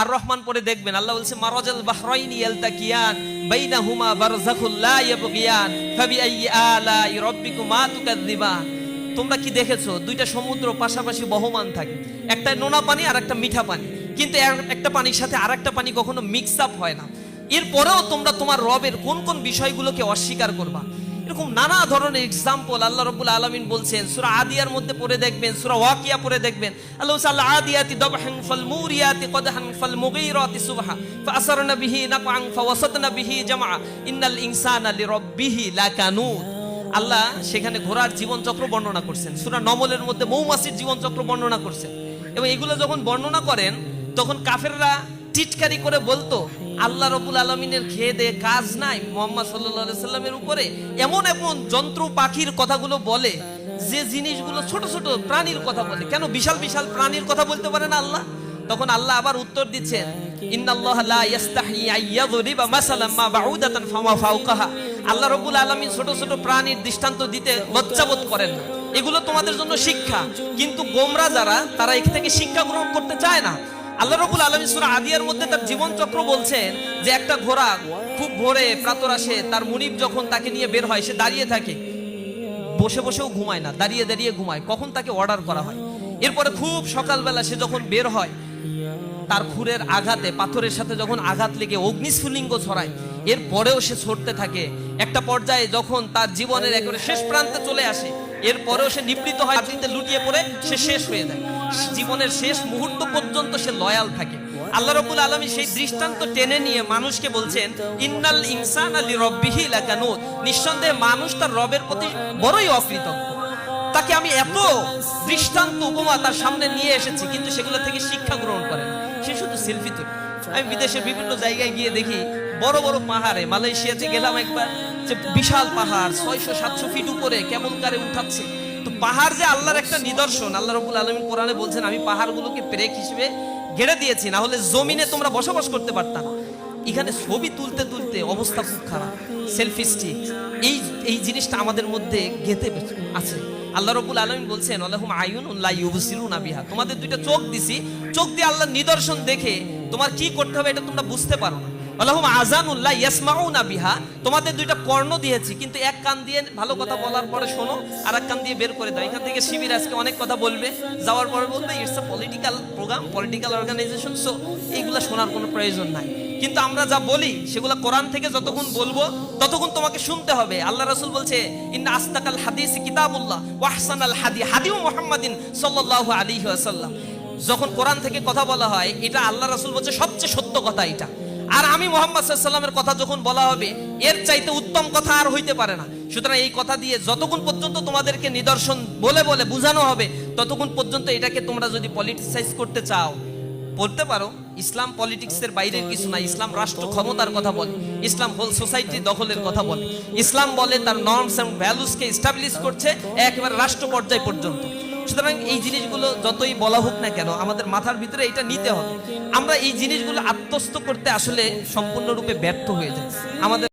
আর রহমান পরে দেখবেন, আল্লাহ বলছে, মারাজাল বাহরাইনি ইয়ালতাকিয়ান, বাইনাহুমা বারযাখুল লা ইয়াবগিয়ান ফাবিআইয়ি আলাই রাব্বিকুমা তুকাযযিবান। তোমরা কি দেখেছ? দুইটা সমুদ্র পাশাপাশি বহমান থাকে। একটা নোনা পানি আর একটা মিঠা পানি। কিন্তু একটা পানির সাথে আর একটা পানি কখনো মিক্স আপ হয় না। এরপরেও তোমরা তোমার রবের কোন কোন বিষয়গুলোকে অস্বীকার করবা? এরকম নানা ধরনের এক্সাম্পল আল্লাহ রব্বুল আলমিন বলছেন। সুরা আদিয়ার মধ্যে পড়ে দেখবেন, সুরা ওয়াকিয়া পড়ে দেখবেন। আল্লাহ সাল্লাহ আদিয়াতি দবহান ফাল মুরিয়াতি কদহান ফাল মুগীরাতি সুবহা। ফাআসারনা বিহি নাকআন ফাওয়াসাতনা বিহি জামআ। ইন্নাল ইনসানা লিরাব্বিহি লাকানুত আল্লাহ সেখানে ঘোড়ার জীবনচক্র বর্ণনা করছেন। সুরা নমলের মধ্যে মৌমাছির জীবনচক্র বর্ণনা করছেন। এবং এগুলো যখন বর্ণনা করেন, তখন কাফেররা টিটকারি করে বলতো আল্লাহ রবুল আলমিনের খেয়ে দিয়ে কাজ নাই। মোহাম্মদ সাল্লাহ সাল্লামের উপরে এমন এমন যন্ত্র পাখির কথাগুলো বলে, যে জিনিসগুলো ছোট ছোট প্রাণীর কথা বলে। কেন বিশাল বিশাল প্রাণীর কথা বলতে পারে না আল্লাহ? তখন আল্লাহ আবার উত্তর দিচ্ছেন আল্লাহ রাব্বুল আলামিন ছোট ছোট প্রাণীর দৃষ্টান্ত দিতে লজ্জাবোধ করেন এগুলো তোমাদের জন্য শিক্ষা। কিন্তু গোমরা যারা, তারা এখান থেকে শিক্ষা গ্রহণ করতে চায় না। আল্লাহ রবুল আলমী সুরা আদিয়ার মধ্যে তার জীবন চক্র বলছেন যে একটা ঘোড়া খুব ভোরে প্রাতর আসে, তার মুনিব যখন তাকে নিয়ে বের হয়, সে দাঁড়িয়ে থাকে। বসে বসেও ঘুমায় না, দাঁড়িয়ে দাঁড়িয়ে ঘুমায়। কখন তাকে অর্ডার করা হয়? এরপরে খুব সকালবেলা সে যখন বের হয়, তার খুরের আঘাতে, পাথরের সাথে যখন আঘাত লেগে অগ্নিস্ফুলিঙ্গ ছড়ায়, এরপরেও সে ছড়তে থাকে। একটা পর্যায়ে যখন তার জীবনের একেবারে শেষ প্রান্তে চলে আসে, এরপরেও সে নিবৃত হয় লুটিয়ে পড়ে, সে শেষ হয়ে যায়। জীবনের শেষ মুহূর্ত পর্যন্ত সে লয়াল থাকে। আল্লাহ রবুল আলমী সেই দৃষ্টান্ত টেনে নিয়ে মানুষকে বলছেন, ইন্নাল ইনসান আলী রব্বিহি লাকানুত। নিঃসন্দেহে মানুষ তার রবের প্রতি বড়ই অকৃতজ্ঞ। তাকে আমি এত দৃষ্টান্ত উপমা তার সামনে নিয়ে এসেছি, কিন্তু সেগুলো থেকে শিক্ষা গ্রহণ করে সে শুধু সেলফি তোলে। আমি বিদেশের বিভিন্ন জায়গায় গিয়ে দেখি, বড় বড় পাহাড়ে, মালয়েশিয়াতে গেলাম একবার, যে বিশাল পাহাড়, ছয়শো সাতশো ফিট উপরে, কেমন কারে উঠাচ্ছে। তো পাহাড় যে আল্লাহর একটা নিদর্শন, আল্লাহ রবুল আলমিন কোরআনে বলছেন, আমি পাহাড়গুলোকে ব্রেক হিসেবে গেড়ে দিয়েছি না হলে জমিনে তোমরা বসবাস করতে পারতাম এখানে ছবি তুলতে তুলতে অবস্থা খুব খারাপ। সেলফি স্টিক এই এই জিনিসটা আমাদের মধ্যে গেতে আছে। আল্লাহ রবুল আলমিন বলছেন আল্লাহুম আয়ুন উল্লাহ ইউবসিরুনা বিহা। তোমাদের দুইটা চোখ দিছি, চোখ দিয়ে আল্লাহর নিদর্শন দেখে তোমার কি করতে হবে এটা তোমরা বুঝতে পারো না। আল্লাহুম আজানুল্লাহ ইয়াসমাউনা বিহা। তোমাদের দুইটা কর্ণ দিয়েছি, কিন্তু এক কান দিয়ে ভালো কথা বলার পরে শোনো, আর এক কান দিয়ে বের করে দাও। এখান থেকে শিবির আজকে অনেক কথা বলবে, যাওয়ার পরে বলবে it's a political program political organization so এইগুলা শোনার কোনো প্রয়োজন নাই। কিন্তু আমরা যা বলি, সেগুলো কোরআন থেকে যতক্ষণ বলব, ততক্ষণ তোমাকে শুনতে হবে। আল্লাহ রাসূল বলছে, ইন্না আস্তাকাল হাদিস কিতাবুল্লাহ ওয়াহসানাল হাদি হাদিউ মুহাম্মাদিন সাল্লাল্লাহু আলাইহি ওয়াসাল্লাম। যখন কোরআন থেকে কথা বলা হয়, এটা আল্লাহ রাসুল বলছে, সবচেয়ে সত্য কথা এটা। আর আমি মোহাম্মদ সাল্লামের কথা যখন বলা হবে, এর চাইতে উত্তম কথা আর হইতে পারে না। সুতরাং এই কথা দিয়ে যতক্ষণ পর্যন্ত তোমাদেরকে নিদর্শন বলে বলে বোঝানো হবে, ততক্ষণ পর্যন্ত এটাকে তোমরা যদি পলিটিসাইজ করতে চাও, বলতে পারো, ইসলাম পলিটিক্সের বাইরের কিছু না, ইসলাম রাষ্ট্র ক্ষমতার কথা বলে, ইসলাম হোল সোসাইটি দখলের কথা বলে। ইসলাম বলে তার নর্মস এবং ভ্যালুসকে এস্টাবলিশ করছে একেবারে রাষ্ট্র পর্যায় পর্যন্ত। সুতরাং এই জিনিসগুলো যতই বলা হোক না কেন, আমাদের মাথার ভিতরে এটা নিতে হবে। আমরা এই জিনিসগুলো আত্মস্থ করতে আসলে সম্পূর্ণরূপে ব্যর্থ হয়ে যাই। আমাদের